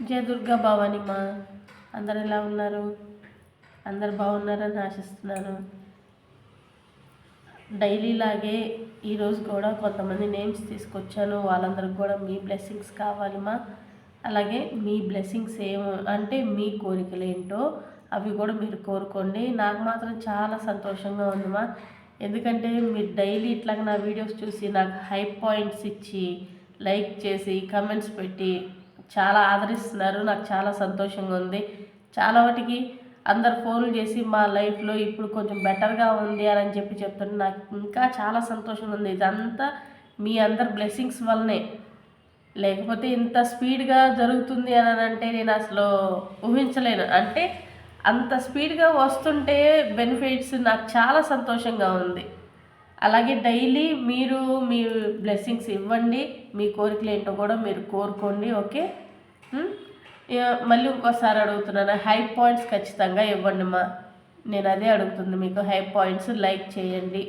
జయ దుర్గా భవాని మా. అందరు ఎలా ఉన్నారు? అందరు బాగున్నారని ఆశిస్తున్నాను. డైలీ లాగే ఈరోజు కూడా కొంతమంది నేమ్స్ తీసుకొచ్చాను. వాళ్ళందరికి కూడా మీ బ్లెస్సింగ్స్ కావాలి మా. అలాగే మీ బ్లెస్సింగ్స్ ఏం అంటే మీ కోరికలు ఏంటో అవి కూడా మీరు కోరుకోండి. నాకు మాత్రం చాలా సంతోషంగా ఉంది మా. ఎందుకంటే మీరు డైలీ ఇట్లాగ నా వీడియోస్ చూసి నాకు హై పాయింట్స్ ఇచ్చి లైక్ చేసి కమెంట్స్ పెట్టి చాలా ఆదరిస్తున్నారు. నాకు చాలా సంతోషంగా ఉంది. చాలా వాటికి అందరు ఫోన్లు చేసి మా లైఫ్లో ఇప్పుడు కొంచెం బెటర్గా ఉంది అని చెప్పి చెప్తుంటే నాకు ఇంకా చాలా సంతోషంగా ఉంది. ఇదంతా మీ అందరి బ్లెస్సింగ్స్ వల్లనే. లేకపోతే ఇంత స్పీడ్గా జరుగుతుంది అని అంటే నేను అసలు ఊహించలేను. అంటే అంత స్పీడ్గా వస్తుంటే బెనిఫిట్స్ నాకు చాలా సంతోషంగా ఉంది. అలాగే డైలీ మీరు మీ బ్లెస్సింగ్స్ ఇవ్వండి. మీ కోరికలు ఏంటో కూడా మీరు కోరుకోండి. ఓకే? మళ్ళీ ఇంకోసారి అడుగుతున్నాను? హై పాయింట్స్ ఖచ్చితంగా ఇవ్వండి మా. నేను అదే అడుగుతుంది మీకు. హై పాయింట్స్ లైక్ చేయండి.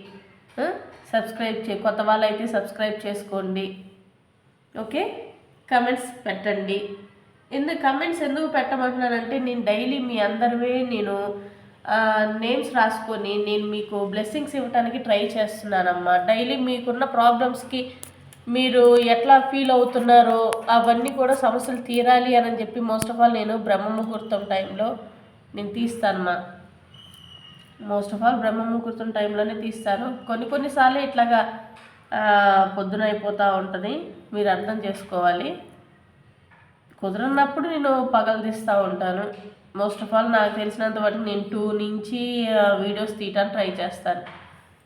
సబ్స్క్రైబ్ చే కొత్త వాళ్ళు అయితే సబ్స్క్రైబ్ చేసుకోండి. ఓకే? కమెంట్స్ పెట్టండి. ఎందుకు కమెంట్స్ ఎందుకు పెట్టమంటున్నానంటే నేను డైలీ మీ అందరివే నేను నేమ్స్ రాసుకొని నేను మీకు బ్లెస్సింగ్స్ ఇవ్వడానికి ట్రై చేస్తున్నానమ్మా. డైలీ మీకున్న ప్రాబ్లమ్స్కి మీరు ఎట్లా ఫీల్ అవుతున్నారో అవన్నీ కూడా సమస్యలు తీరాలి అని చెప్పి మోస్ట్ ఆఫ్ ఆల్ నేను బ్రహ్మ ముహూర్తం టైంలో నేను తీస్తానమ్మా మోస్ట్ ఆఫ్ ఆల్ బ్రహ్మ ముహూర్తం టైంలోనే తీస్తాను. కొన్ని కొన్నిసార్లు ఇట్లాగా పొద్దున అయిపోతూ ఉంటుంది. మీరు అర్థం చేసుకోవాలి. కుదరనప్పుడు నేను పగలు తీస్తూ ఉంటాను. మోస్ట్ ఆఫ్ ఆల్ నాకు తెలిసినంత వరకు నేను టూ నుంచి వీడియోస్ తీయటానికి ట్రై చేస్తాను.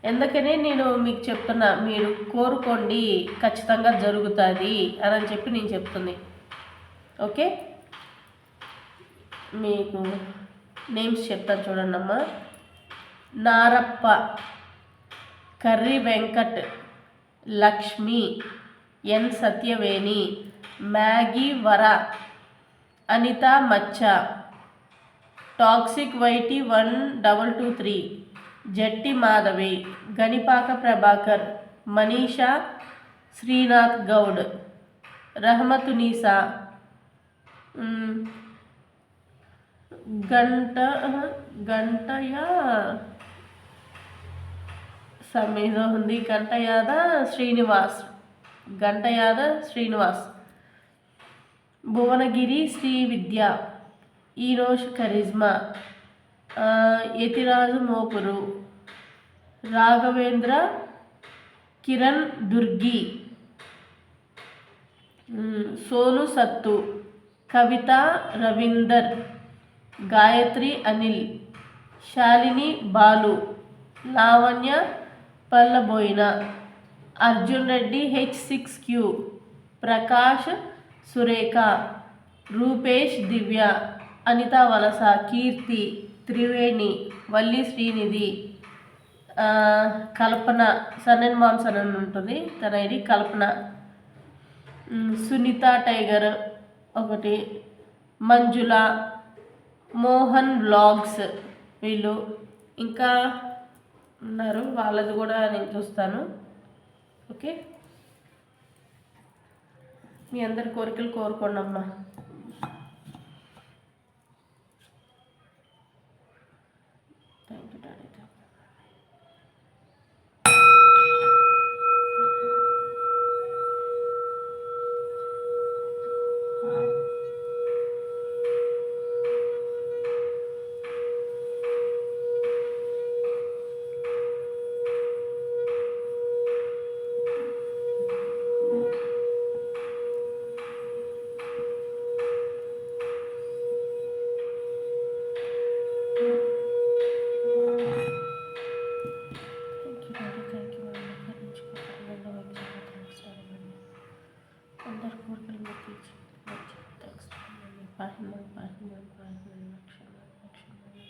ఎందుకని నేను మీకు చెప్తున్నా మీరు కోరుకోండి ఖచ్చితంగా జరుగుతుంది అని చెప్పి నేను చెప్తుంది. ఓకే? మీకు నేమ్స్ చెప్తాను చూడండి అమ్మా. నారప్ప కర్రీ వెంకట్ లక్ష్మి ఎన్ సత్యవేణి మ్యాగీ వర అనిత మచ్చ toxic YT one double two three. Jatti Madhavi Ganipaka Prabhakar Manisha Srinath Goud Rahamathunisa గంట గంటయ సమేదో ఉంది. గంటయాద శ్రీనివాస్ గంటయాద శ్రీనివాస్. భువనగిరి శ్రీ విద్య. ఈరోష్ Karizma Yathiraju మోపురు. Raghavendra Kiran Durgi. Sonu Sattu. Kavitha Ravinder. Gayatri Anil. Shalini Balu. Lavanya Pallaboina. Arjun Reddy H six Q. Prakash Surekha. Rupesh Divya. Anitha Valasa Keerthi. Triveni Valli Srinidhi Kalpana సన్నన్ moms అని ఉంటుంది. తన ID కల్పన. Sunitha tiger ఒకటి. మంజుల Mohan blogs వీళ్ళు. ఇంకా ఉన్నారు. వాళ్ళది కూడా నేను చూస్తాను. ఓకే? మీ అందరి కోరికలు కోరుకోండి అమ్మా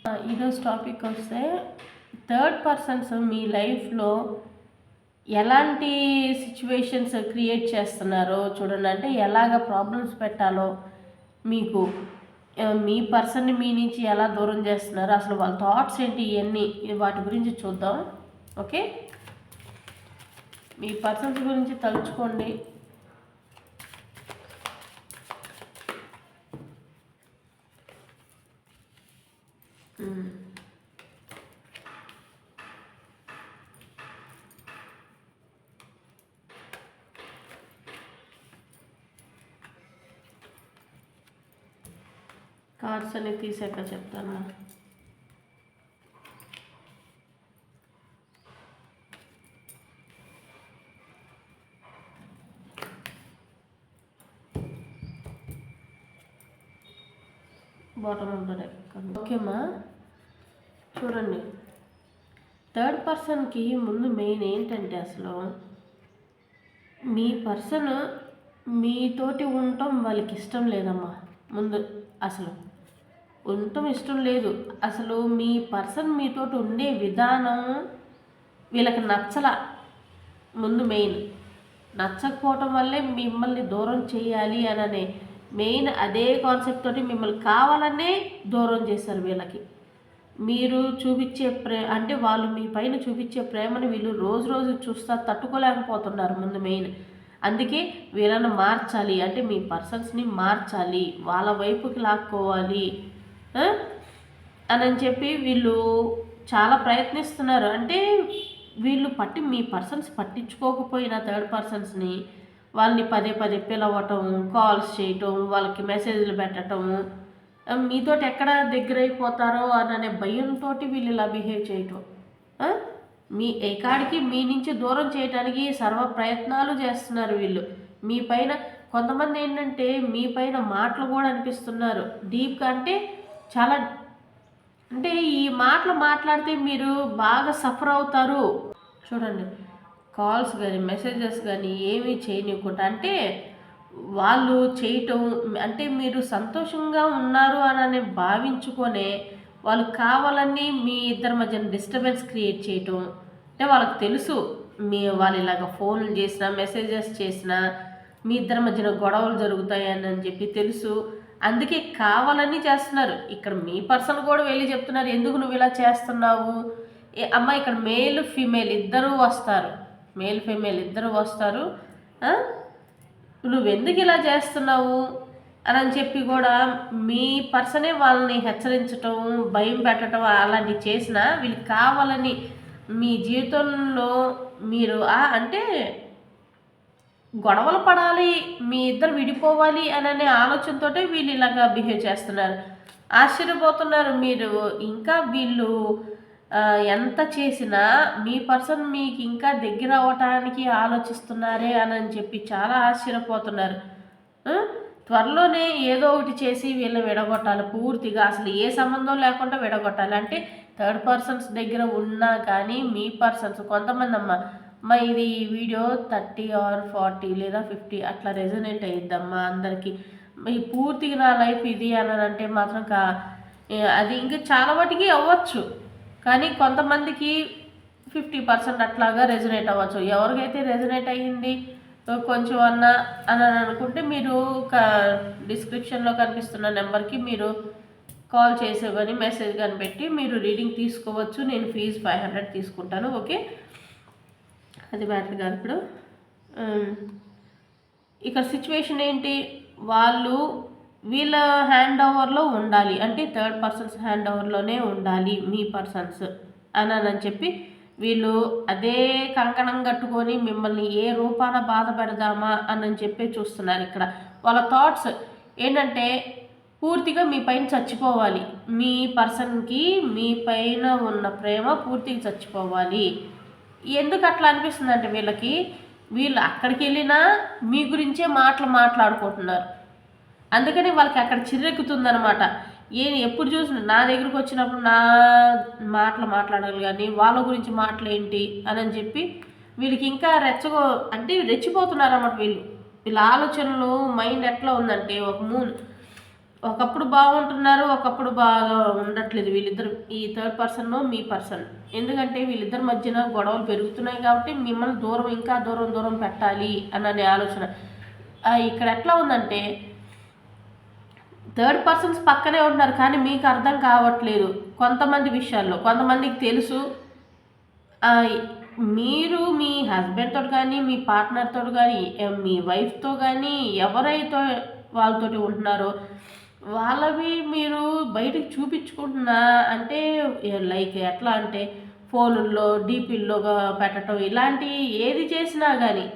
Uh, ఈరోజు టాపిక్ వస్తే థర్డ్ పర్సన్స్ మీ లైఫ్లో ఎలాంటి సిచ్యువేషన్స్ క్రియేట్ చేస్తున్నారో చూడండి. అంటే ఎలాగ ప్రాబ్లమ్స్ పెట్టాలో మీకు uh, మీ పర్సన్ని మీ నుంచి ఎలా దూరం చేస్తున్నారు అసలు వాళ్ళ థాట్స్ ఏంటి ఇవన్నీ వాటి గురించి చూద్దాం. ఓకే మీ పర్సన్స్ గురించి తలుచుకోండి. కార్డ్స్ అన్ని తీసాక చెప్తాను బాటమ్ ఆఫ్ ఓకేమ్మా చూడండి. థర్డ్ పర్సన్కి ముందు మెయిన్ ఏంటంటే అసలు మీ పర్సన్ మీతోటి ఉండటం వాళ్ళకి ఇష్టం లేదమ్మా. ముందు అసలు. ఉండటం ఇష్టం లేదు. అసలు మీ పర్సన్ మీతోటి ఉండే విధానం వీళ్ళకి నచ్చల. ముందు మెయిన్. నచ్చకపోవటం వల్లే మిమ్మల్ని దూరం చేయాలి అననే. మెయిన్ అదే కాన్సెప్ట్ తోటి మిమ్మల్ని కావాలనే దూరం చేశారు వీళ్ళకి. మీరు చూపించే ప్రే అంటే వాళ్ళు మీ పైన చూపించే ప్రేమను వీళ్ళు రోజు రోజు చూస్తా తట్టుకోలేకపోతున్నారు ముందు మెయిన్. అందుకే వీళ్ళని మార్చాలి. అంటే మీ పర్సన్స్ని మార్చాలి. వాళ్ళ వైపుకి లాక్కోవాలి. అని చెప్పి వీళ్ళు చాలా ప్రయత్నిస్తున్నారు. అంటే వీళ్ళు పట్టి మీ పర్సన్స్ పట్టించుకోకపోయిన థర్డ్ పర్సన్స్ని వాళ్ళని పదే పదే పిలవటం కాల్స్ చేయటం వాళ్ళకి మెసేజ్లు పెట్టడం మీతోటి ఎక్కడ దగ్గర అయిపోతారో అనే భయంతో వీళ్ళు ఇలా బిహేవ్ చేయటం. మీ ఏకాడికి మీ నుంచి దూరం చేయడానికి సర్వ ప్రయత్నాలు చేస్తున్నారు వీళ్ళు. మీ పైన కొంతమంది ఏంటంటే మీ పైన మాటలు కూడా అనిపిస్తున్నారు. డీప్గా అంటే చాలా అంటే ఈ మాటలు మాట్లాడితే మీరు బాగా సఫర్ అవుతారు. చూడండి కాల్స్ కానీ మెసేజెస్ కానీ ఏమీ చేయనివ్వకుండా అంటే వాళ్ళు చేయటం అంటే మీరు సంతోషంగా ఉన్నారు అని భావించుకొనే వాళ్ళు కావాలని మీ ఇద్దరి మధ్యన డిస్టర్బెన్స్ క్రియేట్ చేయటం అంటే వాళ్ళకి తెలుసు మీ వాళ్ళు ఇలాగ ఫోన్లు చేసినా మెసేజెస్ చేసినా మీ ఇద్దరి మధ్యన గొడవలు జరుగుతాయని అని చెప్పి తెలుసు. అందుకే కావాలని చేస్తున్నారు. ఇక్కడ మీ పర్సన్ కూడా వెళ్ళి చెప్తున్నారు ఎందుకు నువ్వు ఇలా చేస్తున్నావు? ఏ అమ్మ ఇక్కడ మేల్ ఫీమేల్ ఇద్దరూ వస్తారు. మేల్ ఫీమేల్ ఇద్దరు వస్తారు. నువ్వెందుకు ఇలా చేస్తున్నావు? అని అని చెప్పి కూడా మీ పర్సనే వాళ్ళని హెచ్చరించటం భయం పెట్టడం అలాంటివి చేసినా వీళ్ళు కావాలని మీ జీవితంలో మీరు అంటే గొడవలు పడాలి మీ ఇద్దరు విడిపోవాలి అని అనే వీళ్ళు ఇలాగా బిహేవ్ చేస్తున్నారు. ఆశ్చర్యపోతున్నారు మీరు. ఇంకా వీళ్ళు ఎంత చేసినా మీ పర్సన్ మీకు ఇంకా దగ్గర అవ్వటానికి ఆలోచిస్తున్నారే అని చెప్పి చాలా ఆశ్చర్యపోతున్నారు. త్వరలోనే ఏదో ఒకటి చేసి వీళ్ళని విడగొట్టాలి. పూర్తిగా అసలు ఏ సంబంధం లేకుండా విడగొట్టాలి. అంటే థర్డ్ పర్సన్స్ దగ్గర ఉన్నా కానీ మీ పర్సన్స్ కొంతమంది అమ్మ మా ఇది ఈ వీడియో థర్టీ ఆర్ ఫార్టీ లేదా ఫిఫ్టీ అట్లా రెజనేట్ అయ్యిద్దమ్మా అందరికీ. ఈ పూర్తిగా నా లైఫ్ ఇది అని అంటే మాత్రం కా అది ఇంకా చాలా మటుకి అవ్వచ్చు. కానీ కొంతమందికి ఫిఫ్టీ పర్సెంట్ అట్లాగా రెజనేట్ అవ్వచ్చు. ఎవరికైతే రెజనేట్ అయ్యింది కొంచెం అన్న అని అనుకుంటే మీరు డిస్క్రిప్షన్లో కనిపిస్తున్న నెంబర్కి మీరు కాల్ చేసేవని మెసేజ్ కనిపెట్టి మీరు రీడింగ్ తీసుకోవచ్చు. నేను ఫీజు ఫైవ్ హండ్రెడ్ తీసుకుంటాను ఓకే? అది మ్యాటర్ కాదు ఇప్పుడు. ఇక్కడ సిచ్యువేషన్ ఏంటి? వాళ్ళు వీళ్ళ హ్యాండ్ ఓవర్లో ఉండాలి. అంటే థర్డ్ పర్సన్స్ హ్యాండ్ ఓవర్లోనే ఉండాలి మీ పర్సన్స్ అని అని చెప్పి వీళ్ళు అదే కంకణం కట్టుకొని మిమ్మల్ని ఏ రూపాన బాధ పెడదామా అని చెప్పి చూస్తున్నారు ఇక్కడ. వాళ్ళ థాట్స్ ఏంటంటే పూర్తిగా మీ పైన చచ్చిపోవాలి. మీ పర్సన్కి మీ పైన ఉన్న ప్రేమ పూర్తిగా చచ్చిపోవాలి. ఎందుకు అట్లా అనిపిస్తుంది అంటే వీళ్ళకి? వీళ్ళు అక్కడికి వెళ్ళినా మీ గురించే మాటలు మాట్లాడుకుంటున్నారు. అందుకని వాళ్ళకి అక్కడ చిర్రెక్కుతుందనమాట ఏ ఎప్పుడు చూసిన నా దగ్గరికి వచ్చినప్పుడు నా మాటలు మాట్లాడాలి కానీ వాళ్ళ గురించి మాటలు ఏంటి అని అని చెప్పి వీళ్ళకి ఇంకా రెచ్చగో అంటే రెచ్చిపోతున్నారు అన్నమాట వీళ్ళు. వీళ్ళ ఆలోచనలు మైండ్ ఎట్లా ఉందంటే ఒక మూన్ ఒకప్పుడు బాగుంటున్నారు ఒకప్పుడు బాగా ఉండట్లేదు. వీళ్ళిద్దరు ఈ థర్డ్ పర్సన్ మీ పర్సన్ ఎందుకంటే వీళ్ళిద్దరి మధ్యన గొడవలు పెరుగుతున్నాయి కాబట్టి మిమ్మల్ని దూరం ఇంకా దూరం దూరం పెట్టాలి అనే ఆలోచన. ఇక్కడ ఎట్లా ఉందంటే థర్డ్ పర్సన్స్ పక్కనే ఉంటున్నారు కానీ మీకు అర్థం కావట్లేదు కొంతమంది విషయాల్లో. కొంతమందికి తెలుసు మీరు మీ హస్బెండ్తో కానీ మీ పార్ట్నర్తో కానీ మీ వైఫ్తో కానీ ఎవరైతే వాళ్ళతోటి ఉంటున్నారో వాళ్ళవి మీరు బయటకు చూపించుకుంటున్నా అంటే లైక్ ఎట్లా అంటే ఫోనుల్లో డీపీల్లో పెట్టడం ఇలాంటి ఏది చేసినా కానీ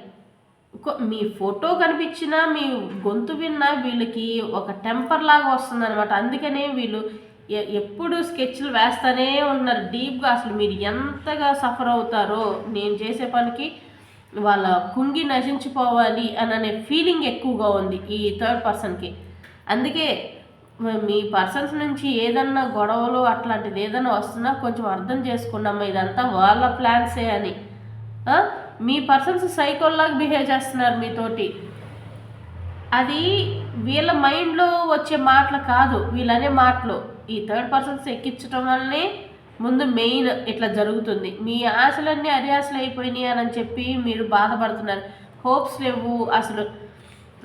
మీ ఫోటో కనిపించినా మీ గొంతు విన్నా వీళ్ళకి ఒక టెంపర్ లాగా వస్తుంది అనమాట అందుకనే వీళ్ళు ఎప్పుడు స్కెచ్లు వేస్తూనే ఉన్నారు. డీప్గా అసలు మీరు ఎంతగా సఫర్ అవుతారో నేను చేసే పనికి వాళ్ళ కుంగి నశించిపోవాలి అని అనే ఫీలింగ్ ఎక్కువగా ఉంది ఈ థర్డ్ పర్సన్కి. అందుకే మీ పర్సన్స్ నుంచి ఏదన్నా గొడవలు అట్లాంటిది ఏదైనా వస్తున్నా కొంచెం అర్థం చేసుకున్నామా ఇదంతా వాళ్ళ ప్లాన్సే అని. మీ పర్సన్స్ సైకోల్లాగా బిహేవ్ చేస్తున్నారు మీతోటి. అది వీళ్ళ మైండ్లో వచ్చే మాటలు కాదు వీళ్ళనే మాటలు. ఈ థర్డ్ పర్సన్స్ ఎక్కించడం వల్లనే ముందు మెయిన్ ఇట్లా జరుగుతుంది. మీ ఆశలన్నీ అరియాసలు అయిపోయినాయి అని చెప్పి మీరు బాధపడుతున్నారు. హోప్స్ లేవు అసలు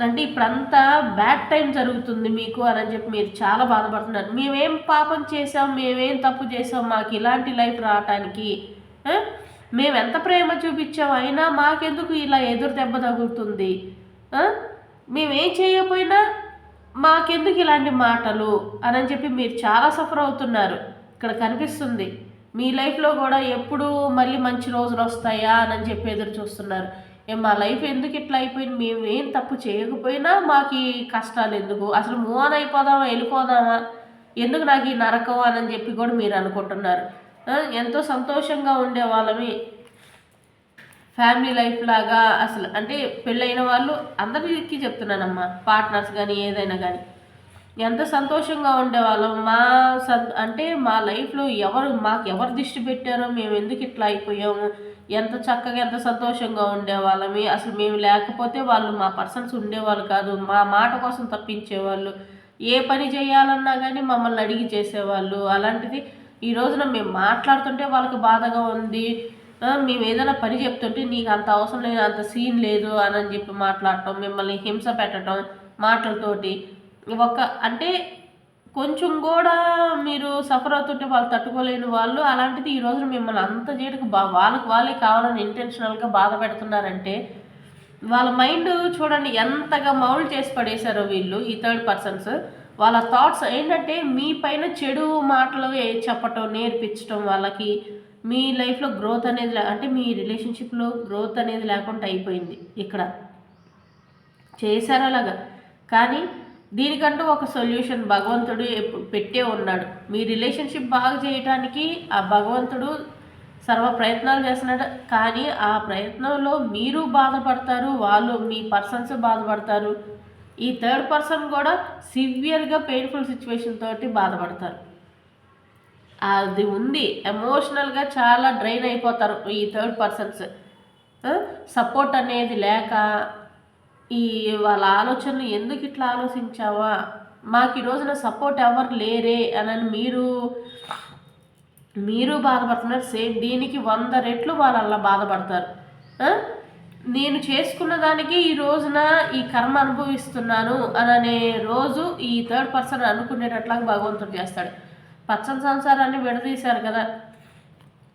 అంటే ఇప్పుడంతా బ్యాడ్ టైం జరుగుతుంది మీకు అని చెప్పి మీరు చాలా బాధపడుతున్నారు. మేమేం పాపం చేసాం మేమేం తప్పు చేసాం మాకు ఇలాంటి లైఫ్ రావటానికి మేము ఎంత ప్రేమ చూపించాం అయినా మాకెందుకు ఇలా ఎదురు దెబ్బ తగులుతుంది? మేమేం చేయకపోయినా మాకెందుకు ఇలాంటి మాటలు అని చెప్పి మీరు చాలా సఫర్ అవుతున్నారు. ఇక్కడ కనిపిస్తుంది. మీ లైఫ్లో కూడా ఎప్పుడు మళ్ళీ మంచి రోజులు వస్తాయా అని చెప్పి ఎదురు చూస్తున్నారు. మా లైఫ్ ఎందుకు ఇట్లా అయిపోయింది? మేము ఏం తప్పు చేయకపోయినా మాకు ఈ కష్టాలు ఎందుకు? అసలు మూవ్ ఆన్ అయిపోదామా? వెళ్ళిపోదామా? ఎందుకు నాకు ఈ నరకం అని చెప్పి కూడా మీరు అనుకుంటున్నారు. ఎంతో సంతోషంగా ఉండే వాళ్ళమే. ఫ్యామిలీ లైఫ్ లాగా అసలు అంటే పెళ్ళైన వాళ్ళు అందరికీ చెప్తున్నానమ్మా పార్ట్నర్స్ కానీ ఏదైనా కానీ ఎంత సంతోషంగా ఉండేవాళ్ళం మా అంటే మా లైఫ్లో ఎవరు మాకు ఎవరు దిష్టి పెట్టారో మేము ఎందుకు ఇట్లా అయిపోయాము? ఎంత చక్కగా ఎంత సంతోషంగా ఉండేవాళ్ళమి. అసలు మేము లేకపోతే వాళ్ళు మా పర్సన్స్ ఉండేవాళ్ళు కాదు. మా మాట కోసం తప్పించేవాళ్ళు. ఏ పని చేయాలన్నా కానీ మమ్మల్ని అడిగి చేసేవాళ్ళు. అలాంటిది ఈ రోజున మేము మాట్లాడుతుంటే వాళ్ళకి బాధగా ఉంది. మేము ఏదైనా పని చెప్తుంటే నీకు అంత అవసరం లేదు అంత సీన్ లేదు అని చెప్పి మాట్లాడటం మిమ్మల్ని హింస పెట్టడం మాటలతోటి. ఒక అంటే కొంచెం కూడా మీరు సఫర్ అవుతుంటే వాళ్ళు తట్టుకోలేని వాళ్ళు అలాంటిది ఈ రోజున మిమ్మల్ని అంత చేయడానికి బా వాళ్ళకి వాళ్ళే కావాలని ఇంటెన్షనల్గా బాధ పెడుతున్నారంటే వాళ్ళ మైండ్ చూడండి ఎంతగా మౌల్ చేసి పడేశారో వీళ్ళు ఈ థర్డ్ పర్సన్స్ వాళ్ళ థాట్స్ ఏంటంటే మీ పైన చెడు మాటలు చెప్పటం నేర్పించడం వాళ్ళకి మీ లైఫ్లో గ్రోత్ అనేది అంటే మీ రిలేషన్షిప్లో గ్రోత్ అనేది లేకుండా అయిపోయింది ఇక్కడ. చేశారు అలాగా కానీ దీనికంటూ ఒక సొల్యూషన్ భగవంతుడు పెట్టే ఉన్నాడు. మీ రిలేషన్షిప్ బాగా చేయటానికి ఆ భగవంతుడు సర్వ ప్రయత్నాలు చేస్తున్నాడు. కానీ ఆ ప్రయత్నంలో మీరు బాధపడతారు వాళ్ళు మీ పర్సన్స్ బాధపడతారు. ఈ థర్డ్ పర్సన్ కూడా సివియర్గా పెయిన్ఫుల్ సిచ్యువేషన్ తోటి బాధపడతారు. అది ఉంది. ఎమోషనల్గా చాలా డ్రైన్ అయిపోతారు ఈ థర్డ్ పర్సన్స్. సపోర్ట్ అనేది లేక ఈ వాళ్ళ ఆలోచనలు ఎందుకు ఇట్లా ఆలోచించావా? మాకు ఈ రోజున సపోర్ట్ ఎవరు లేరే అని మీరు మీరు బాధపడుతున్నారు. సేమ్ దీనికి వంద రెట్లు వాళ్ళు అలా బాధపడతారు. నేను చేసుకున్న దానికి ఈ రోజున ఈ కర్మ అనుభవిస్తున్నాను అని అనే రోజు ఈ థర్డ్ పర్సన్ అనుకునేటట్లాగా భగవంతుడు చేస్తాడు. పచ్చని సంసారాన్ని విడదీశారు కదా.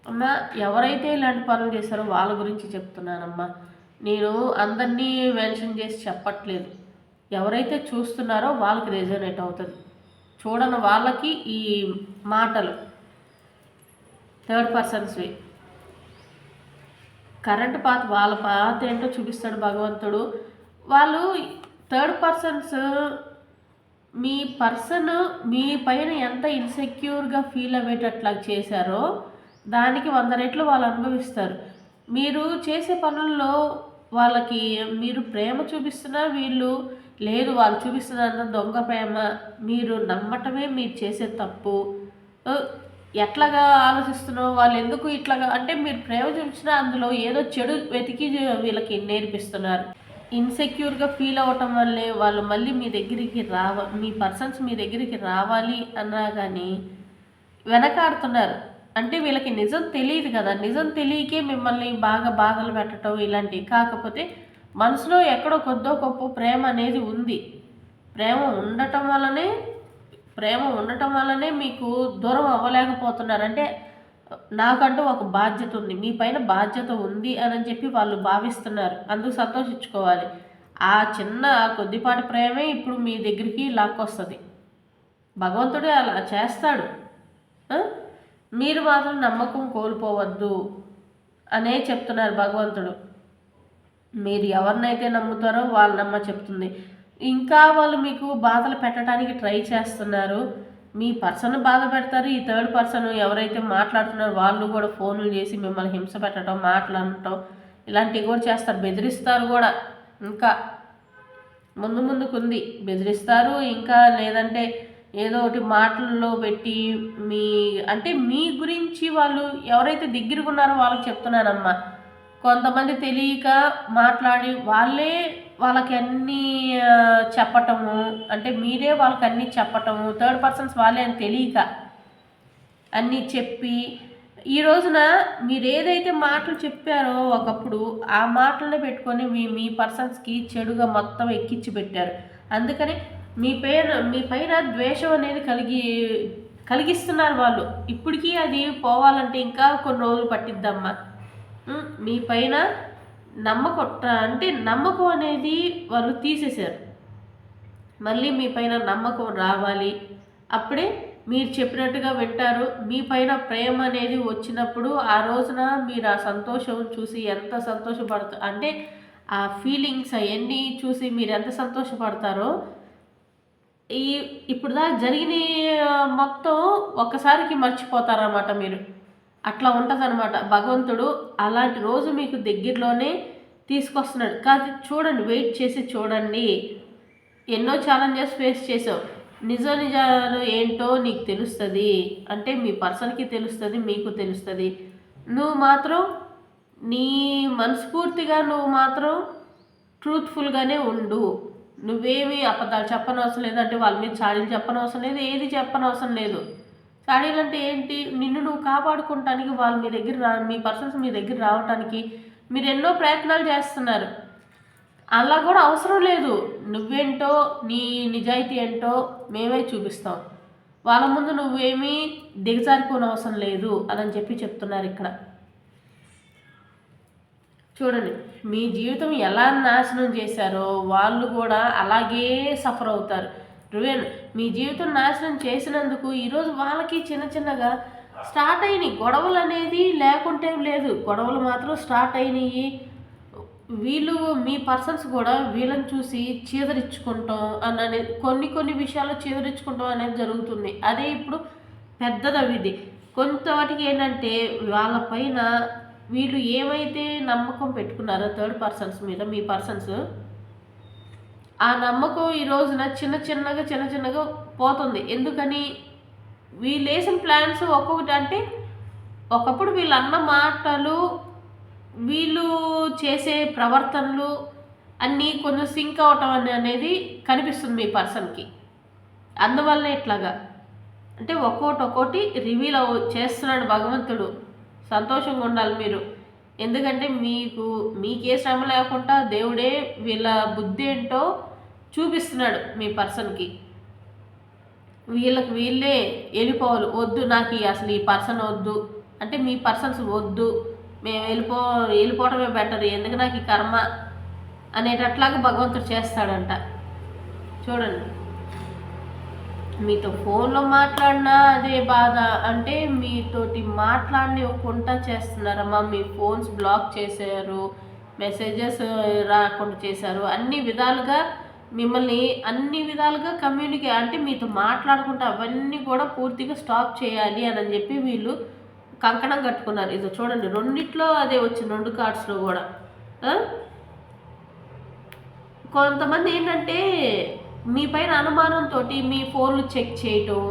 అమ్మా ఎవరైతే ఇలాంటి పనులు చేశారో వాళ్ళ గురించి చెప్తున్నానమ్మా. నేను అందరినీ మెన్షన్ చేసి చెప్పట్లేదు. ఎవరైతే చూస్తున్నారో వాళ్ళకి రెజనేట్ అవుతుంది. చూడని వాళ్ళకి ఈ మాటలు. థర్డ్ పర్సన్స్వి కరెంట్ పాత్ వాళ్ళ పాత ఏంటో చూపిస్తాడు భగవంతుడు. వాళ్ళు థర్డ్ పర్సన్స్ మీ పర్సన్ మీ పైన ఎంత ఇన్సెక్యూర్గా ఫీల్ అయ్యేటట్లా చేశారో దానికి వంద రెట్లు వాళ్ళు అనుభవిస్తారు. మీరు చేసే పనుల్లో వాళ్ళకి మీరు ప్రేమ చూపిస్తున్నా వీళ్ళు లేదు వాళ్ళు చూపిస్తున్న దొంగ ప్రేమ మీరు నమ్మటమే మీరు చేసే తప్పు. ఎట్లాగా ఆలోచిస్తున్నావు? వాళ్ళు ఎందుకు ఇట్లాగా? అంటే మీరు ప్రేమ చూపించినా అందులో ఏదో చెడు వెతికి వీళ్ళకి నేర్పిస్తున్నారు. ఇన్సెక్యూర్గా ఫీల్ అవటం వల్లే వాళ్ళు మళ్ళీ మీ దగ్గరికి రావ మీ పర్సన్స్ మీ దగ్గరికి రావాలి అన్నా కానీ వెనకాడుతున్నారు. అంటే వీళ్ళకి నిజం తెలియదు కదా. నిజం తెలియకే మిమ్మల్ని బాగా బాధలు పెట్టడం ఇలాంటివి. కాకపోతే మనసులో ఎక్కడో కొద్దో గొప్ప ప్రేమ అనేది ఉంది. ప్రేమ ఉండటం వల్లనే ప్రేమ ఉండటం వల్లనే మీకు దూరం అవ్వలేకపోతున్నారు. అంటే నాకంటూ ఒక బాధ్యత ఉంది. మీ పైన బాధ్యత ఉంది అని చెప్పి వాళ్ళు భావిస్తున్నారు. అందుకు సంతోషించుకోవాలి. ఆ చిన్న కొద్దిపాటి ప్రేమే ఇప్పుడు మీ దగ్గరికి లాక్కొస్తుంది. భగవంతుడే అలా చేస్తాడు. మీరు మాత్రం నమ్మకం కోల్పోవద్దు అనే చెప్తున్నారు భగవంతుడు. మీరు ఎవరినైతే నమ్ముతారో వాళ్ళ నమ్మ చెప్తుంది. ఇంకా వాళ్ళు మీకు బాధలు పెట్టడానికి ట్రై చేస్తున్నారు. మీ పర్సన్ బాధ పెడతారు ఈ థర్డ్ పర్సన్ ఎవరైతే మాట్లాడుతున్నారో వాళ్ళు కూడా ఫోన్లు చేసి మిమ్మల్ని హింస పెట్టడం మాట్లాడటం ఇలాంటివి కూడా చేస్తారు. బెదిరిస్తారు కూడా. ఇంకా ముందు ముందుకుంది. బెదిరిస్తారు ఇంకా లేదంటే ఏదో ఒకటి మాటల్లో పెట్టి మీ అంటే మీ గురించి వాళ్ళు ఎవరైతే దగ్గరగా ఉన్నారో వాళ్ళకి చెప్తున్నానమ్మా. కొంతమంది తెలియక మాట్లాడి వాళ్ళే వాళ్ళకి అన్నీ చెప్పటము అంటే మీరే వాళ్ళకి అన్నీ చెప్పటము థర్డ్ పర్సన్స్ వాళ్ళే అని తెలియక అన్నీ చెప్పి ఈ రోజున మీరు ఏదైతే మాటలు చెప్పారో ఒకప్పుడు ఆ మాటలనే పెట్టుకొని మీ మీ పర్సన్స్కి చెడుగా మొత్తం ఎక్కించి పెట్టారు. అందుకని మీ పైన మీ పైన ద్వేషం అనేది కలిగి కలిగిస్తున్నారు వాళ్ళు. ఇప్పటికీ అది పోవాలంటే ఇంకా కొన్ని రోజులు పట్టిద్దమ్మా. మీ పైన నమ్మకం అంటే నమ్మకం అనేది వాళ్ళు తీసేశారు. మళ్ళీ మీ పైన నమ్మకం రావాలి. అప్పుడే మీరు చెప్పినట్టుగా వింటారు. మీ పైన ప్రేమ అనేది వచ్చినప్పుడు ఆ రోజున మీరు ఆ సంతోషం చూసి ఎంత సంతోషపడుతు అంటే ఆ ఫీలింగ్స్ అవన్నీ చూసి మీరు ఎంత సంతోషపడతారో ఈ ఇప్పుడు దా జరిగిన మొత్తం ఒక్కసారికి మర్చిపోతారనమాట మీరు. అట్లా ఉంటుందన్నమాట. భగవంతుడు అలాంటి రోజు మీకు దగ్గరలోనే తీసుకొస్తున్నాడు. కాదు చూడండి వెయిట్ చేసి చూడండి. ఎన్నో ఛాలెంజెస్ ఫేస్ చేసావు. నిజ నిజాలు ఏంటో నీకు తెలుస్తుంది. అంటే మీ పర్సన్కి తెలుస్తుంది మీకు తెలుస్తుంది. నువ్వు మాత్రం నీ మనస్ఫూర్తిగా నువ్వు మాత్రం ట్రూత్ఫుల్గానే ఉండు. నువ్వేమి అబద్ధాలు చెప్పనవసరం లేదు అంటే వాళ్ళ మీద చాడీలు చెప్పనవసరం లేదు ఏది చెప్పనవసరం లేదు. చాడీలు అంటే ఏంటి? నిన్ను నువ్వు కాపాడుకోవటానికి వాళ్ళు మీ దగ్గర రా మీ పర్సన్స్ మీ దగ్గర రావటానికి మీరు ఎన్నో ప్రయత్నాలు చేస్తున్నారు. అలా కూడా అవసరం లేదు. నువ్వేంటో నీ నిజాయితీ ఏంటో మేమే చూపిస్తాం. వాళ్ళ ముందు నువ్వేమీ దిగజారిపోనవసరం లేదు అని చెప్పి చెప్తున్నారు ఇక్కడ. చూడండి మీ జీవితం ఎలా నాశనం చేశారో వాళ్ళు కూడా అలాగే సఫర్ అవుతారు. రువేన్ మీ జీవితం నాశనం చేసినందుకు ఈరోజు వాళ్ళకి చిన్న చిన్నగా స్టార్ట్ అయినాయి. గొడవలు అనేది లేకుంటే లేదు. గొడవలు మాత్రం స్టార్ట్ అయినాయి. వీళ్ళు మీ పర్సన్స్ కూడా వీళ్ళని చూసి చీదరించుకుంటాం అని అనేది కొన్ని కొన్ని విషయాల్లో చీదరించుకుంటాం అనేది జరుగుతుంది. అదే ఇప్పుడు పెద్దదవిది. కొంత వాటికి ఏంటంటే వాళ్ళ పైన వీళ్ళు ఏమైతే నమ్మకం పెట్టుకున్నారో థర్డ్ పర్సన్స్ మీద మీ పర్సన్స్ ఆ నమ్మకం ఈ రోజున చిన్న చిన్నగా చిన్న చిన్నగా పోతుంది. ఎందుకని? వీళ్ళు వేసిన ప్లాన్స్ ఒక్కొక్కటి అంటే ఒకప్పుడు వీళ్ళు అన్న మాటలు వీళ్ళు చేసే ప్రవర్తనలు అన్నీ కొంచెం సింక్ అవటం అని అనేది కనిపిస్తుంది మీ పర్సన్కి అందువల్ల ఇట్లాగా. అంటే ఒక్కోటి ఒక్కోటి రివీల్ అవ చేస్తున్నాడు భగవంతుడు. సంతోషంగా ఉండాలి మీరు. ఎందుకంటే మీకు మీకే శ్రమ లేకుండా దేవుడే వీళ్ళ బుద్ధి ఏంటో చూపిస్తున్నాడు మీ పర్సన్కి. వీళ్ళకి వీళ్ళే వెళ్ళిపోవాలి. వద్దు నాకు అసలు ఈ పర్సన్ వద్దు. అంటే మీ పర్సన్స్ వద్దు. మేము వెళ్ళిపో వెళ్ళిపోవటమే బెటర్. ఎందుకు నాకు ఈ కర్మ అనేటట్లాగా భగవంతుడు చేస్తాడంట. చూడండి. మీతో ఫోన్లో మాట్లాడినా అదే బాధ. అంటే మీతోటి మాట్లాడనివ్వకుండా చేస్తున్నారమ్మా. మీ ఫోన్స్ బ్లాక్ చేశారు మెసేజెస్ రాకుండా చేశారు. అన్ని విధాలుగా మిమ్మల్ని అన్ని విధాలుగా కమ్యూనికే అంటే మీతో మాట్లాడుకుంటే అవన్నీ కూడా పూర్తిగా స్టాప్ చేయాలి అని చెప్పి వీళ్ళు కంకణం కట్టుకున్నారు. ఇది చూడండి రెండిట్లో అదే వచ్చింది రెండు కార్డ్స్లో కూడా. కొంతమంది ఏంటంటే మీ పైన అనుమానంతో మీ ఫోన్లు చెక్ చేయటం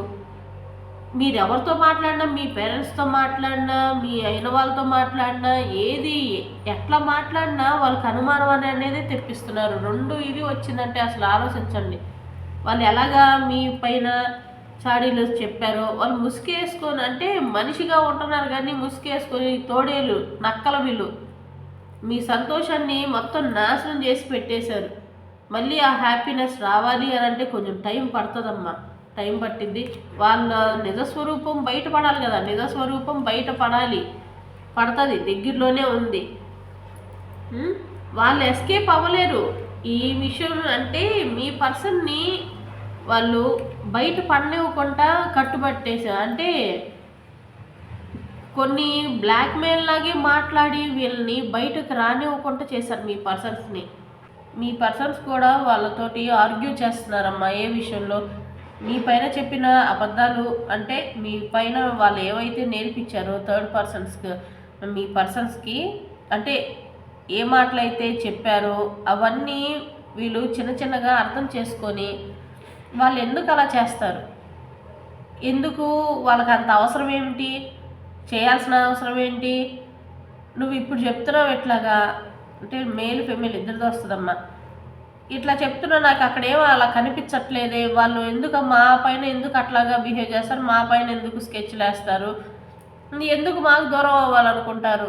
మీరు ఎవరితో మాట్లాడినా మీ పేరెంట్స్తో మాట్లాడినా మీ అయిన వాళ్ళతో మాట్లాడినా ఏది ఎట్లా మాట్లాడినా వాళ్ళకి అనుమానం అనేది తెప్పిస్తున్నారు. రెండు ఇది వచ్చిందంటే అసలు ఆలోచించండి. వాళ్ళు ఎలాగా మీ పైన చాడీలు చెప్పారో వాళ్ళు ముసుకేసుకొని అంటే మనిషిగా ఉంటున్నారు కానీ ముసుకేసుకొని తోడేలు నక్కల వీళ్ళు మీ సంతోషాన్ని మొత్తం నాశనం చేసి పెట్టేశారు. మళ్ళీ ఆ హ్యాపీనెస్ రావాలి అని అంటే కొంచెం టైం పడుతుందమ్మా. టైం పట్టింది. వాళ్ళ నిజస్వరూపం బయటపడాలి కదా. నిజస్వరూపం బయటపడాలి. పడుతుంది. దగ్గరలోనే ఉంది. వాళ్ళు ఎస్కేప్ అవ్వలేరు. ఈ విషయం అంటే మీ పర్సన్ని వాళ్ళు బయట పడనివ్వకుండా కట్టుబట్టేశారు. అంటే కొన్ని బ్లాక్మెయిల్ లాగే మాట్లాడి వీళ్ళని బయటకు రానివ్వకుండా చేశారు మీ పర్సన్స్ని మీ పర్సన్స్ కూడా వాళ్ళతోటి ఆర్గ్యూ చేస్తున్నారమ్మా ఏ విషయంలో? మీ పైన చెప్పిన అబద్ధాలు అంటే మీ పైన వాళ్ళు ఏవైతే నేర్పించారో థర్డ్ పర్సన్స్కి మీ పర్సన్స్కి అంటే ఏ మాటలైతే చెప్పారో అవన్నీ వీళ్ళు చిన్న చిన్నగా అర్థం చేసుకొని వాళ్ళు ఎందుకు అలా చేస్తారు? ఎందుకు వాళ్ళకి అంత అవసరం ఏమిటి? చేయాల్సిన అవసరం ఏంటి? నువ్వు ఇప్పుడు చెప్తున్నావు ఎట్లాగా? అంటే మేల్ ఫెమేల్ ఇద్దరిది వస్తుందమ్మా. ఇట్లా చెప్తున్నా నాకు అక్కడేమో అలా కనిపించట్లేదే. వాళ్ళు ఎందుకు మా పైన ఎందుకు అట్లాగా బిహేవ్ చేస్తారు? మా పైన ఎందుకు స్కెచ్లు వేస్తారు ఎందుకు మాకు దూరం అవ్వాలనుకుంటారు?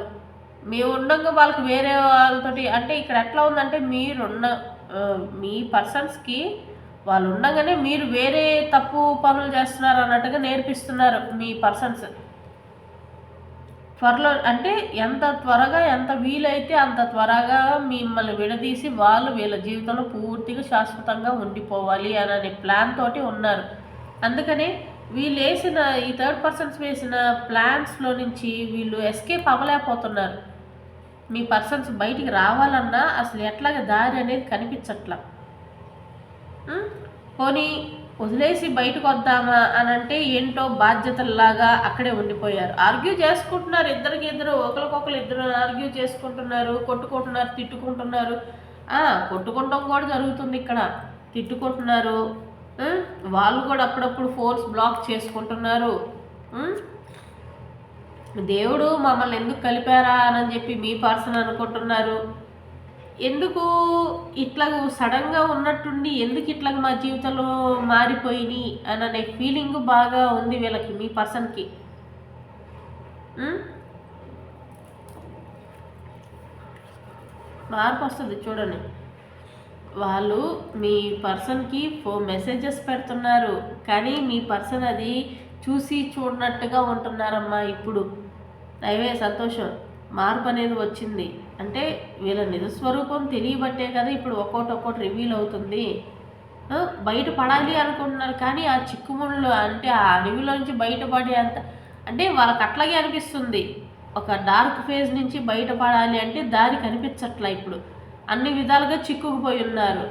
మేము ఉండగా వాళ్ళకి వేరే వాళ్ళతోటి అంటే ఇక్కడ ఎట్లా ఉందంటే మీరున్న మీ పర్సన్స్కి వాళ్ళు ఉండగానే మీరు వేరే తప్పు పనులు చేస్తున్నారు అన్నట్టుగా నేర్పిస్తున్నారు మీ పర్సన్స్. త్వరలో అంటే ఎంత త్వరగా ఎంత వీలైతే అంత త్వరగా మిమ్మల్ని విడదీసి వాళ్ళు వీళ్ళ జీవితంలో పూర్తిగా శాశ్వతంగా ఉండిపోవాలి అని అనే ప్లాన్ తోటి ఉన్నారు. అందుకని వీళ్ళు వేసిన ఈ థర్డ్ పర్సన్స్ వేసిన ప్లాన్స్లో నుంచి వీళ్ళు ఎస్కేప్ అవ్వలేకపోతున్నారు. మీ పర్సన్స్ బయటికి రావాలన్నా అసలు ఎట్లాగ దారి అనేది కనిపించట్లా. పోనీ వదిలేసి బయటకు వద్దామా అని అంటే ఏంటో బాధ్యతల్లాగా అక్కడే ఉండిపోయారు. ఆర్గ్యూ చేసుకుంటున్నారు. ఇద్దరికి ఇద్దరు ఒకరికొకరు ఇద్దరు ఆర్గ్యూ చేసుకుంటున్నారు కొట్టుకుంటున్నారు తిట్టుకుంటున్నారు. కొట్టుకుంటాం కూడా జరుగుతుంది ఇక్కడ. తిట్టుకుంటున్నారు. వాళ్ళు కూడా అప్పుడప్పుడు ఫోన్స్ బ్లాక్ చేసుకుంటున్నారు. దేవుడు మమ్మల్ని ఎందుకు కలిపారా అని చెప్పి మీ పర్సన్ అనుకుంటున్నారు. ఎందుకు ఇట్లా సడన్గా ఉన్నట్టుండి ఎందుకు ఇట్లా మా జీవితంలో మారిపోయినాయి అని అనే ఫీలింగ్ బాగా ఉంది వీళ్ళకి మీ పర్సన్కి. మార్పు వస్తుంది చూడండి. వాళ్ళు మీ పర్సన్కి ఫో మెసేజెస్ పెడుతున్నారు కానీ మీ పర్సన్ అది చూసి చూడనట్టుగా ఉంటున్నారమ్మా ఇప్పుడు. అవే సంతోషం. మార్పు అనేది వచ్చింది. అంటే వీళ్ళ నిజస్వరూపం తెలియబట్టే కదా ఇప్పుడు ఒక్కోటి ఒక్కోటి రివీల్ అవుతుంది. బయట పడాలి అనుకుంటున్నారు కానీ ఆ చిక్కుముళ్ళు అంటే ఆ అడవిలో నుంచి బయటపడే అంత అంటే వాళ్ళకి అట్లాగే అనిపిస్తుంది. ఒక డార్క్ ఫేజ్ నుంచి బయటపడాలి అంటే దారి కనిపించట్లా ఇప్పుడు. అన్ని విధాలుగా చిక్కుకుపోయి ఉన్నారు.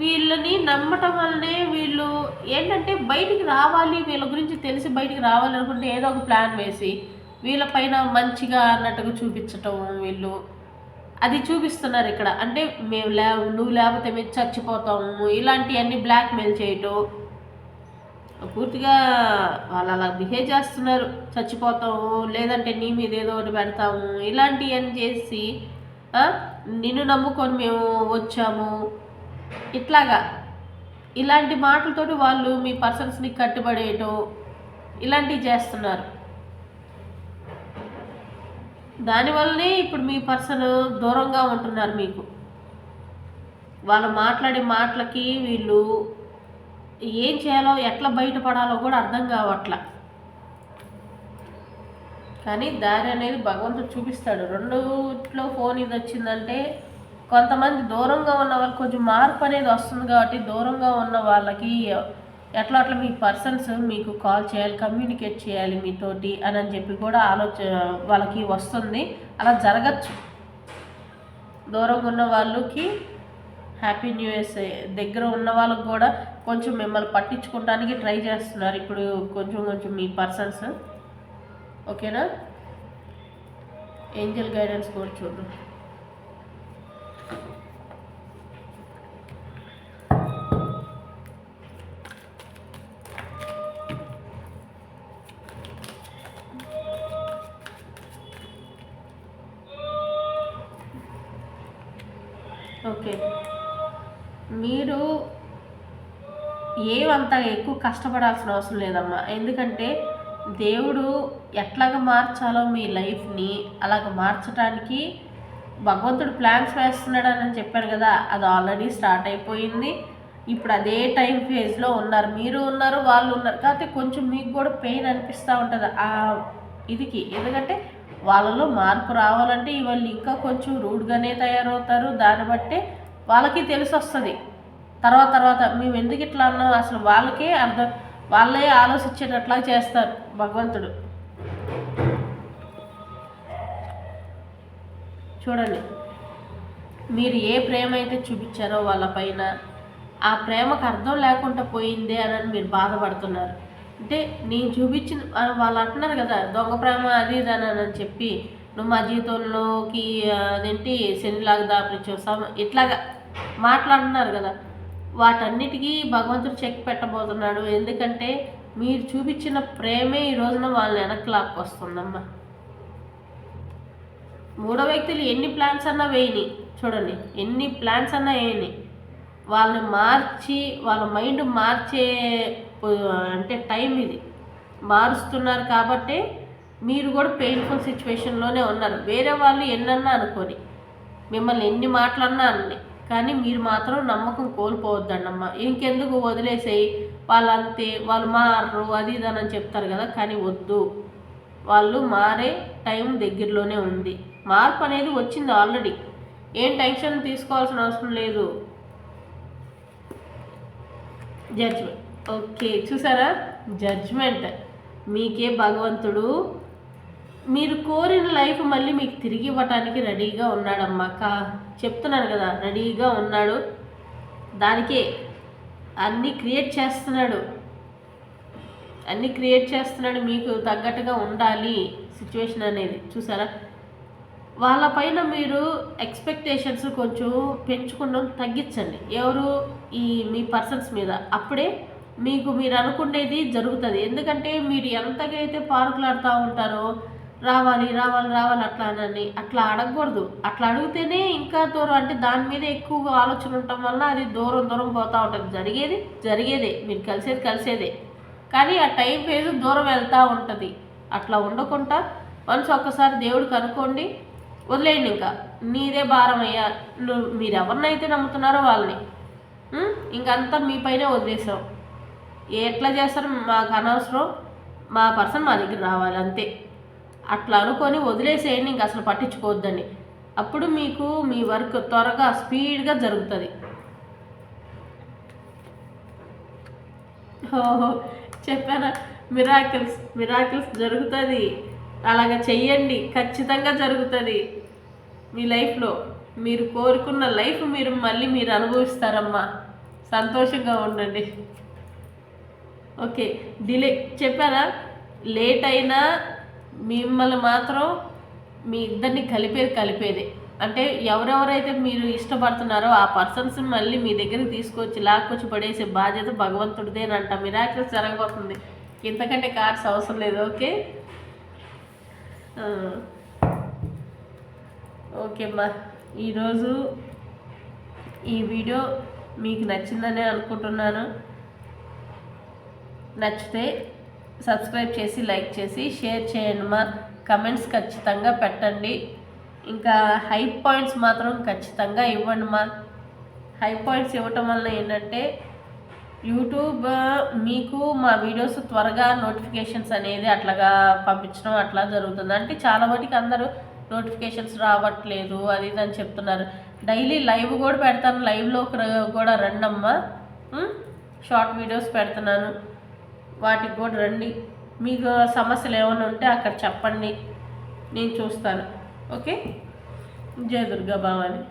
వీళ్ళని నమ్మటం వల్లనే వీళ్ళు ఏంటంటే బయటికి రావాలి వీళ్ళ గురించి తెలిసి బయటికి రావాలనుకుంటే ఏదో ఒక ప్లాన్ వేసి వీళ్ళపైన మంచిగా అన్నట్టుగా చూపించటం వీళ్ళు. అది చూపిస్తున్నారు ఇక్కడ. అంటే మేము లే నువ్వు లేకపోతే మేము చచ్చిపోతాము. ఇలాంటివన్నీ బ్లాక్మెయిల్ చేయటం. పూర్తిగా వాళ్ళు అలా బిహేవ్ చేస్తున్నారు. చచ్చిపోతాము. లేదంటే నీ మీద ఏదో ఒకటి పెడతాము. ఇలాంటివన్నీ చేసి నిన్ను నమ్ముకొని మేము వచ్చాము. ఇట్లాగా. ఇలాంటి మాటలతోటి వాళ్ళు మీ పర్సన్స్ని కట్టుబడేయటం. ఇలాంటివి చేస్తున్నారు. దానివల్లనే ఇప్పుడు మీ పర్సన్ దూరంగా ఉంటున్నారు మీకు. వాళ్ళు మాట్లాడే మాటలకి వీళ్ళు ఏం చేయాలో ఎట్లా బయటపడాలో కూడా అర్థం కావట్లా. కానీ దారి అనేది భగవంతుడు చూపిస్తాడు. రెండుట్లో ఫోన్ ఇది వచ్చిందంటే కొంతమంది దూరంగా ఉన్న వాళ్ళకి కొంచెం మార్పు అనేది వస్తుంది కాబట్టి దూరంగా ఉన్న వాళ్ళకి ఎట్లా అట్లా మీ పర్సన్స్ మీకు కాల్ చేయాలి కమ్యూనికేట్ చేయాలి మీతోటి అని అని చెప్పి కూడా ఆలోచ వాళ్ళకి వస్తుంది. అలా జరగచ్చు. దూరంగా ఉన్న వాళ్ళకి హ్యాపీ న్యూ ఇయర్స్ దగ్గర ఉన్న వాళ్ళకి కూడా కొంచెం మిమ్మల్ని పట్టించుకోవడానికి ట్రై చేస్తున్నారు. ఇప్పుడు కొంచెం కొంచెం మీ పర్సన్స్. ఓకేనా? ఏంజల్ గైడెన్స్ కూడా చూద్దాం. ఓకే. మీరు ఏమంత ఎక్కువ కష్టపడాల్సిన అవసరం లేదమ్మా. ఎందుకంటే దేవుడు ఎట్లాగ మార్చాలో మీ లైఫ్ని అలాగ మార్చడానికి భగవంతుడు ప్లాన్స్ వేస్తున్నాడు అని చెప్పాను కదా అది ఆల్రెడీ స్టార్ట్ అయిపోయింది. ఇప్పుడు అదే టైం ఫేజ్లో ఉన్నారు. మీరు ఉన్నారు వాళ్ళు ఉన్నారు. కాకపోతే కొంచెం మీకు కూడా పెయిన్ అనిపిస్తూ ఉంటుంది. ఆ ఇదికి. ఎందుకంటే వాళ్ళలో మార్పు రావాలంటే వాళ్ళు ఇంకా కొంచెం రూడ్గానే తయారవుతారు. దాన్ని బట్టే వాళ్ళకి తెలిసి వస్తుంది తర్వాత తర్వాత మేము ఎందుకు ఇట్లా అన్నాం? అసలు వాళ్ళకే అర్థం వాళ్ళే ఆలోచించేటట్లా చేస్తారు భగవంతుడు. చూడండి. మీరు ఏ ప్రేమ అయితే చూపించారో వాళ్ళ పైన ఆ ప్రేమకు అర్థం లేకుండా పోయిందే అని మీరు బాధపడుతున్నారు. అంటే నేను చూపించిన వాళ్ళు అంటున్నారు కదా దొంగ ప్రేమ అది ఇది అని చెప్పి నువ్వు మా జీవితంలోకి అదేంటి శనిలాగా దాపించావు సమ ఇట్లాగా మాట్లాడుతున్నారు కదా. వాటన్నిటికీ భగవంతుడు చెక్ పెట్టబోతున్నాడు. ఎందుకంటే మీరు చూపించిన ప్రేమే ఈ రోజున వాళ్ళని వెనక్కి లాక్కొస్తుందమ్మా. మూడో వ్యక్తులు ఎన్ని ప్లాన్స్ అన్నా వేయని చూడండి ఎన్ని ప్లాన్స్ అన్నా వేయని. వాళ్ళని మార్చి వాళ్ళ మైండ్ మార్చే అంటే టైం ఇది. మారుస్తున్నారు కాబట్టి మీరు కూడా పెయిన్ఫుల్ సిచ్యువేషన్లోనే ఉన్నారు. వేరే వాళ్ళు ఎన్నన్నా అనుకోని మిమ్మల్ని ఎన్ని మాటలన్నా అన్ని కానీ మీరు మాత్రం నమ్మకం కోల్పోవద్దండమ్మా ఇంకెందుకు వదిలేసేయి వాళ్ళు అంతే వాళ్ళు మారరు అది ఇది అని చెప్తారు కదా కానీ వద్దు. వాళ్ళు మారే టైం దగ్గరలోనే ఉంది. మార్పు అనేది వచ్చింది ఆల్రెడీ. ఏం టెన్షన్ తీసుకోవాల్సిన అవసరం లేదు. జడ్జ్మెంట్. ఓకే చూసారా? జడ్జ్మెంట్ మీకే భగవంతుడు. మీరు కోరిన లైఫ్ మళ్ళీ మీకు తిరిగి ఇవ్వటానికి రెడీగా ఉన్నాడమ్మా. కా చెప్తున్నాను కదా రెడీగా ఉన్నాడు. దానికే అన్నీ క్రియేట్ చేస్తున్నాడు. అన్నీ క్రియేట్ చేస్తున్నాడు. మీకు తగ్గట్టుగా ఉండాలి సిచ్యువేషన్ అనేది. చూసారా? వాళ్ళపైన మీరు ఎక్స్పెక్టేషన్స్ కొంచెం పెంచుకోవడం తగ్గించండి. ఎవరు? ఈ మీ పర్సన్స్ మీద. అప్పుడే మీకు మీరు అనుకునేది జరుగుతుంది. ఎందుకంటే మీరు ఎంతకైతే పార్కులు ఆడుతూ ఉంటారో రావాలి రావాలి రావాలి అట్లా అని అట్లా అడగకూడదు. అట్లా అడిగితేనే ఇంకా దూరం అంటే దాని మీద ఎక్కువగా ఆలోచన ఉండటం వల్ల అది దూరం దూరం పోతూ ఉంటుంది. జరిగేది జరిగేదే. మీరు కలిసేది కలిసేదే. కానీ ఆ టైం ఫేజ్ దూరం వెళ్తూ ఉంటుంది. అట్లా ఉండకుండా వన్స్ ఒక్కసారి దేవుడికి అనుకోండి వదిలేయండి ఇంకా. నీదే భారం అయ్యా నువ్వు మీరు ఎవరినైతే నమ్ముతున్నారో వాళ్ళని. ఇంకంతా మీ పైనే వదిలేసాం. ఎట్లా చేస్తారో? మాకు అనవసరం. మా పర్సన్ మా దగ్గర రావాలి అంతే. అట్లా అనుకొని వదిలేసేయండి ఇంక అసలు పట్టించుకోవద్దండి. అప్పుడు మీకు మీ వర్క్ త్వరగా స్పీడ్గా జరుగుతుంది. ఓహో చెప్పానా? మిరాకిల్స్ మిరాకిల్స్ జరుగుతుంది. అలాగ చెయ్యండి ఖచ్చితంగా జరుగుతుంది. మీ లైఫ్లో మీరు కోరుకున్న లైఫ్ మీరు మళ్ళీ మీరు అనుభవిస్తారమ్మా. సంతోషంగా ఉండండి. Okay delay. చెప్పారా? లేట్ అయినా మిమ్మల్ని మాత్రం మీ ఇద్దరిని కలిపేది కలిపేదే. అంటే ఎవరెవరైతే మీరు ఇష్టపడుతున్నారో ఆ పర్సన్స్ మళ్ళీ మీ దగ్గరికి తీసుకొచ్చి లాక్కొచ్చి పడేసే బాధ్యత భగవంతుడిదేనంట మిరాకిల్స్ జరగబోతుంది. ఇంతకంటే కార్డ్స్ అవసరం లేదు ఓకే? ఓకే అమ్మా ఈరోజు ఈ వీడియో మీకు నచ్చిందనే అనుకుంటున్నాను. నచ్చితే సబ్స్క్రైబ్ చేసి లైక్ చేసి షేర్ చేయండి మా కమెంట్స్ ఖచ్చితంగా పెట్టండి. ఇంకా హై పాయింట్స్ మాత్రం ఖచ్చితంగా ఇవ్వండి మా. హై పాయింట్స్ ఇవ్వటం వల్ల ఏంటంటే యూట్యూబ్ మీకు మా వీడియోస్ త్వరగా నోటిఫికేషన్స్ అనేది అట్లాగా పంపించడం అట్లా జరుగుతుంది. అంటే చాలా వాటికి అందరూ నోటిఫికేషన్స్ రావట్లేదు అది ఇది అని చెప్తున్నారు. డైలీ లైవ్ కూడా పెడతాను లైవ్లో కూడా రండమ్మా షార్ట్ వీడియోస్ పెడుతున్నాను. వాటికి కూడా రండి. మీకు సమస్యలు ఏమైనా ఉంటే అక్కడ చెప్పండి. నేను చూస్తాను. ఓకే? జయ దుర్గా భావాని.